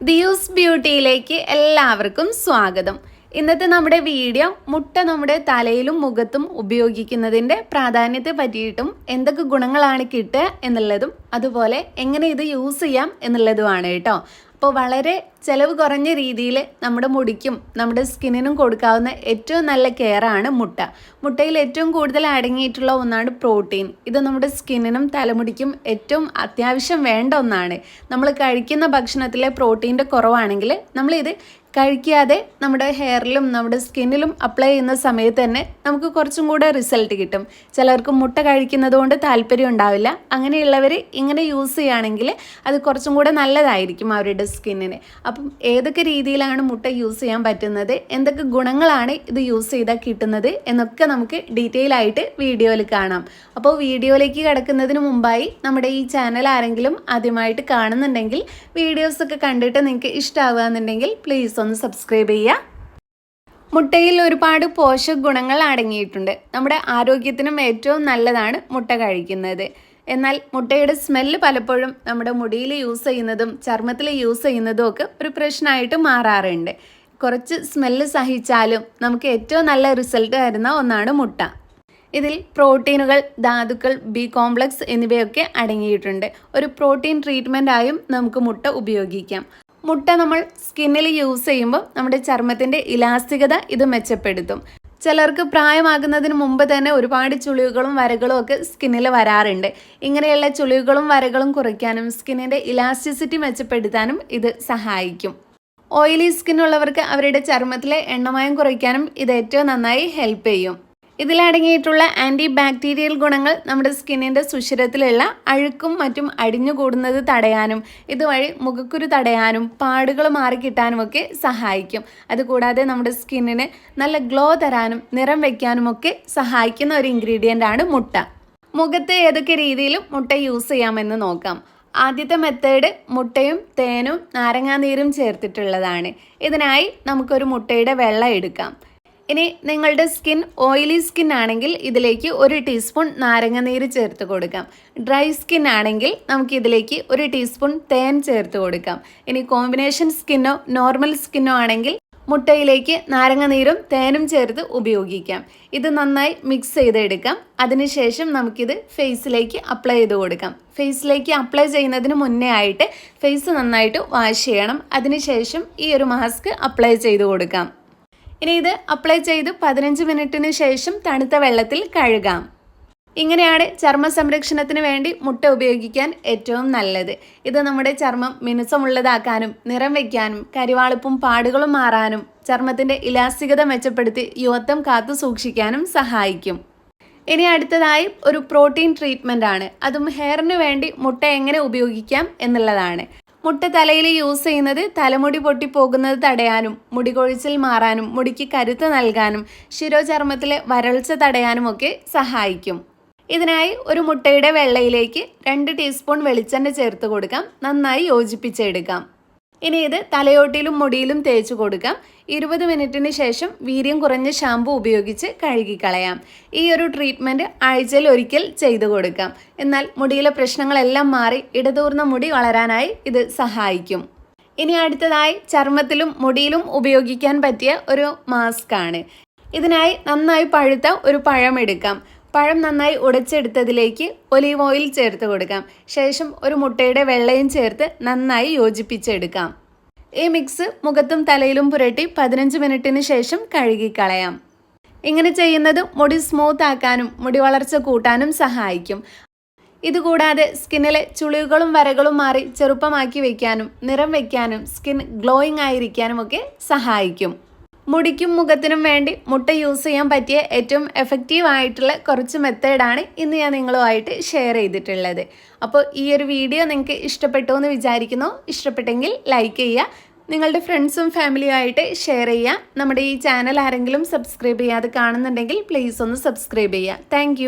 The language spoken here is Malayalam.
ദിയൂസ് ബ്യൂട്ടിയിലേക്ക് എല്ലാവർക്കും സ്വാഗതം. ഇന്നത്തെ നമ്മുടെ വീഡിയോ മുട്ട നമ്മുടെ തലയിലും മുഖത്തും ഉപയോഗിക്കുന്നതിന്റെ പ്രാധാന്യത്തെ പറ്റിയിട്ടും എന്തൊക്കെ ഗുണങ്ങളാണ് കിട്ടുക എന്നുള്ളതും അതുപോലെ എങ്ങനെ ഇത് യൂസ് ചെയ്യാം എന്നുള്ളതുമാണ് കേട്ടോ. അപ്പോൾ വളരെ ചിലവ് കുറഞ്ഞ രീതിയിൽ നമ്മുടെ മുടിക്കും നമ്മുടെ സ്കിന്നിനും കൊടുക്കാവുന്ന ഏറ്റവും നല്ല കെയറാണ് മുട്ട. മുട്ടയിൽ ഏറ്റവും കൂടുതൽ അടങ്ങിയിട്ടുള്ള ഒന്നാണ് പ്രോട്ടീൻ. ഇത് നമ്മുടെ സ്കിന്നിനും തലമുടിക്കും ഏറ്റവും അത്യാവശ്യം വേണ്ട ഒന്നാണ്. നമ്മൾ കഴിക്കുന്ന ഭക്ഷണത്തിലെ പ്രോട്ടീന്റെ കുറവാണെങ്കിൽ നമ്മളിത് കഴിക്കാതെ നമ്മുടെ ഹെയറിലും നമ്മുടെ സ്കിന്നിലും അപ്ലൈ ചെയ്യുന്ന സമയത്ത് തന്നെ നമുക്ക് കുറച്ചും കൂടെ റിസൾട്ട് കിട്ടും. ചിലർക്ക് മുട്ട കഴിക്കുന്നത് കൊണ്ട് താല്പര്യം ഉണ്ടാവില്ല. അങ്ങനെയുള്ളവർ ഇങ്ങനെ യൂസ് ചെയ്യുകയാണെങ്കിൽ അത് കുറച്ചും കൂടെ നല്ലതായിരിക്കും അവരുടെ സ്കിന്നിന് അപ്പം ഏതൊക്കെ രീതിയിലാണ് മുട്ട യൂസ് ചെയ്യാൻ പറ്റുന്നത്? എന്തൊക്കെ ഗുണങ്ങളാണ് ഇത് യൂസ് ചെയ്താൽ കിട്ടുന്നത്? എന്നൊക്കെ നമുക്ക് ഡീറ്റെയിൽ ആയിട്ട് വീഡിയോയിൽ കാണാം. അപ്പോൾ വീഡിയോയിലേക്ക് കിടക്കുന്നതിന് മുമ്പായി നമ്മുടെ ഈ ചാനൽ ആരെങ്കിലും ആദ്യമായിട്ട് കാണുന്നുണ്ടെങ്കിൽ വീഡിയോസൊക്കെ കണ്ടിട്ട് നിങ്ങൾക്ക് ഇഷ്ടമാകുകയെന്നുണ്ടെങ്കിൽ പ്ലീസ് ഒന്ന് സബ്സ്ക്രൈബ് ചെയ്യുക. മുട്ടയിൽ ഒരുപാട് പോഷക ഗുണങ്ങൾ അടങ്ങിയിട്ടുണ്ട്. നമ്മുടെ ആരോഗ്യത്തിനും ഏറ്റവും നല്ലതാണ് മുട്ട കഴിക്കുന്നത്. എന്നാൽ മുട്ടയുടെ സ്മെല്ല് പലപ്പോഴും നമ്മുടെ മുടിയിൽ യൂസ് ചെയ്യുന്നതും ചർമ്മത്തിൽ യൂസ് ചെയ്യുന്നതും ഒക്കെ ഒരു പ്രശ്നമായിട്ട് മാറാറുണ്ട്. കുറച്ച് സ്മെല്ല് സഹിച്ചാലും നമുക്ക് ഏറ്റവും നല്ല റിസൾട്ട് തരുന്ന ഒന്നാണ് മുട്ട. ഇതിൽ പ്രോട്ടീനുകൾ ധാതുക്കൾ ബി കോംപ്ലക്സ് എന്നിവയൊക്കെ അടങ്ങിയിട്ടുണ്ട്. ഒരു പ്രോട്ടീൻ ട്രീറ്റ്മെന്റായും നമുക്ക് മുട്ട ഉപയോഗിക്കാം. മുട്ട നമ്മൾ സ്കിന്നിൽ യൂസ് ചെയ്യുമ്പോൾ നമ്മുടെ ചർമ്മത്തിന്റെ ഇലാസ്തികത ഇത് മെച്ചപ്പെടുത്തും. ചിലർക്ക് പ്രായമാകുന്നതിന് മുമ്പ് തന്നെ ഒരുപാട് ചുളിവുകളും വരകളും ഒക്കെ സ്കിന്നിൽ വരാറുണ്ട്. ഇങ്ങനെയുള്ള ചുളിവുകളും വരകളും കുറയ്ക്കാനും സ്കിന്നിന്റെ ഇലാസ്റ്റിസിറ്റി മെച്ചപ്പെടുത്താനും ഇത് സഹായിക്കും. ഓയിലി സ്കിന്നുള്ളവർക്ക് അവരുടെ ചർമ്മത്തിലെ എണ്ണമയം കുറയ്ക്കാനും ഇത് ഏറ്റവും നന്നായി ഹെൽപ്പ് ചെയ്യും. ഇതിലടങ്ങിയിട്ടുള്ള ആന്റി ബാക്ടീരിയൽ ഗുണങ്ങൾ നമ്മുടെ സ്കിന്നിന്റെ സുഷിരത്തിലുള്ള അഴുക്കും മറ്റും അടിഞ്ഞു കൂടുന്നത് തടയാനും ഇതുവഴി മുഖക്കുരു തടയാനും പാടുകൾ മാറിക്കിട്ടാനും ഒക്കെ സഹായിക്കും. അതുകൂടാതെ നമ്മുടെ സ്കിന്നിന് നല്ല ഗ്ലോ തരാനും നിറം വയ്ക്കാനും ഒക്കെ സഹായിക്കുന്ന ഒരു ഇൻഗ്രീഡിയന്റ് ആണ് മുട്ട. മുഖത്ത് ഏതൊക്കെ രീതിയിലും മുട്ട യൂസ് ചെയ്യാമെന്ന് നോക്കാം. ആദ്യത്തെ മെത്തേഡ് മുട്ടയും തേനും നാരങ്ങാനീരും ചേർത്തിട്ടുള്ളതാണ്. ഇതിനായി നമുക്കൊരു മുട്ടയുടെ വെള്ളം എടുക്കാം. ഇനി നിങ്ങളുടെ സ്കിൻ ഓയിലി സ്കിൻ ആണെങ്കിൽ ഇതിലേക്ക് ഒരു ടീസ്പൂൺ നാരങ്ങ നീര് ചേർത്ത് കൊടുക്കാം. ഡ്രൈ സ്കിൻ ആണെങ്കിൽ നമുക്ക് ഇതിലേക്ക് ഒരു ടീസ്പൂൺ തേൻ ചേർത്ത് കൊടുക്കാം. ഇനി കോമ്പിനേഷൻ സ്കിന്നോ നോർമൽ സ്കിന്നോ ആണെങ്കിൽ മുട്ടയിലേക്ക് നാരങ്ങ നീരും തേനും ചേർത്ത് ഉപയോഗിക്കാം. ഇത് നന്നായി മിക്സ് ചെയ്തെടുക്കാം. അതിനുശേഷം നമുക്കിത് ഫേസിലേക്ക് അപ്ലൈ ചെയ്ത് കൊടുക്കാം. ഫേസിലേക്ക് അപ്ലൈ ചെയ്യുന്നതിന് മുന്നേ ആയിട്ട് ഫേസ് നന്നായിട്ട് വാഷ് ചെയ്യണം. അതിനുശേഷം ഈ ഒരു മാസ്ക് അപ്ലൈ ചെയ്ത് കൊടുക്കാം. ഇനി ഇത് അപ്ലൈ ചെയ്ത് പതിനഞ്ച് മിനിറ്റിന് ശേഷം തണുത്ത വെള്ളത്തിൽ കഴുകാം. ഇങ്ങനെയാണ് ചർമ്മ സംരക്ഷണത്തിന് വേണ്ടി മുട്ട ഉപയോഗിക്കാൻ ഏറ്റവും നല്ലത്. ഇത് നമ്മുടെ ചർമ്മം മിനുസമുള്ളതാക്കാനും നിറം വയ്ക്കാനും കരിവാളിപ്പും പാടുകളും മാറാനും ചർമ്മത്തിന്റെ ഇലാസ്തികത മെച്ചപ്പെടുത്തി യുവത്വം കാത്തു സൂക്ഷിക്കാനും സഹായിക്കും. ഇനി അടുത്തതായി ഒരു പ്രോട്ടീൻ ട്രീറ്റ്മെന്റ് ആണ്. അതും ഹെയറിന് വേണ്ടി മുട്ട എങ്ങനെ ഉപയോഗിക്കാം എന്നുള്ളതാണ്. മുട്ട തലയിൽ യൂസ് ചെയ്യുന്നത് തലമുടി പൊട്ടിപ്പോകുന്നത് തടയാനും മുടി കൊഴിച്ചിൽ മാറാനും മുടിക്ക് കരുത്ത് നൽകാനും ശിരോചർമ്മത്തിലെ വരൾച്ച തടയാനും ഒക്കെ സഹായിക്കും. ഇതിനായി ഒരു മുട്ടയുടെ വെള്ളയിലേക്ക് രണ്ട് ടീസ്പൂൺ വെളിച്ചെണ്ണ ചേർത്ത് കൊടുക്കാം. നന്നായി യോജിപ്പിച്ചെടുക്കാം. ഇനി ഇത് തലയോട്ടിയിലും മുടിയിലും തേച്ച് കൊടുക്കാം. ഇരുപത് മിനിറ്റിന് ശേഷം വീര്യം കുറഞ്ഞ ഷാമ്പു ഉപയോഗിച്ച് കഴുകിക്കളയാം. ഈ ഒരു ട്രീറ്റ്മെന്റ് ആഴ്ചയിൽ ഒരിക്കൽ ചെയ്തു കൊടുക്കാം. എന്നാൽ മുടിയിലെ പ്രശ്നങ്ങളെല്ലാം മാറി ഇടതൂർന്ന മുടി വളരാനായി ഇത് സഹായിക്കും. ഇനി അടുത്തതായി ചർമ്മത്തിലും മുടിയിലും ഉപയോഗിക്കാൻ പറ്റിയ ഒരു മാസ്ക് ആണ് ഇതിനായി നന്നായി പഴുത്ത ഒരു പഴം എടുക്കാം. പഴം നന്നായി ഉടച്ചെടുത്തതിലേക്ക് ഒലീവ് ഓയിൽ ചേർത്ത് കൊടുക്കാം. ശേഷം ഒരു മുട്ടയുടെ വെള്ളയും ചേർത്ത് നന്നായി യോജിപ്പിച്ചെടുക്കാം. ഈ മിക്സ് മുഖത്തും തലയിലും പുരട്ടി പതിനഞ്ച് മിനിറ്റിന് ശേഷം കഴുകിക്കളയാം. ഇങ്ങനെ ചെയ്യുന്നത് മുടി സ്മൂത്ത് ആക്കാനും മുടി വളർച്ച കൂട്ടാനും സഹായിക്കും. ഇതുകൂടാതെ സ്കിന്നിലെ ചുളിവുകളും വരകളും മാറി ചെറുപ്പമാക്കി വയ്ക്കാനും നിറം വയ്ക്കാനും സ്കിൻ ഗ്ലോയിങ് ആയിരിക്കാനും ഒക്കെ സഹായിക്കും. മുടിക്കും മുഖത്തിനും വേണ്ടി മുട്ട യൂസ് ചെയ്യാൻ പറ്റിയ ഏറ്റവും എഫക്റ്റീവ് ആയിട്ടുള്ള കുറച്ച് മെത്തേഡാണ് ഇന്ന് ഞാൻ നിങ്ങളുമായിട്ട് ഷെയർ ചെയ്തിട്ടുള്ളത്. അപ്പോൾ ഈ ഒരു വീഡിയോ നിങ്ങൾക്ക് ഇഷ്ടപ്പെട്ടു എന്ന് വിചാരിക്കുന്നു. ഇഷ്ടപ്പെട്ടെങ്കിൽ ലൈക്ക് ചെയ്യുക. നിങ്ങളുടെ ഫ്രണ്ട്സും ഫാമിലിയും ആയിട്ട് ഷെയർ ചെയ്യുക. നമ്മുടെ ഈ ചാനൽ ആരെങ്കിലും സബ്സ്ക്രൈബ് ചെയ്യാതെ കാണുന്നുണ്ടെങ്കിൽ പ്ലീസ് ഒന്ന് സബ്സ്ക്രൈബ് ചെയ്യുക. താങ്ക്